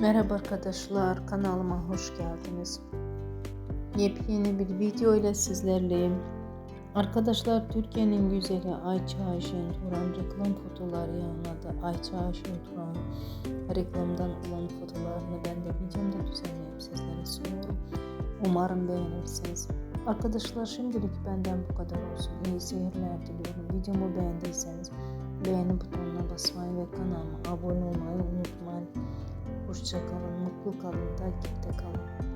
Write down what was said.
Merhaba arkadaşlar kanalıma hoş geldiniz. Yepyeni bir video ile sizlerleyim. Arkadaşlar Türkiye'nin güzeli Ayça Ayşen Turan reklam fotoğrafları yayınladı. Ayça Ayşen Turan reklamdan olan fotoğraflarını ben de videomda düzenleyip sizlere sunuyorum. Umarım beğenirsiniz. Arkadaşlar şimdilik benden bu kadar olsun. İyi seyirler diliyorum. Videomu beğendiyseniz beğeni butonuna basmayı ve kanalıma abone olmayı unutmayın. Hoşçakalın, mutlu kalın, takipte kalın.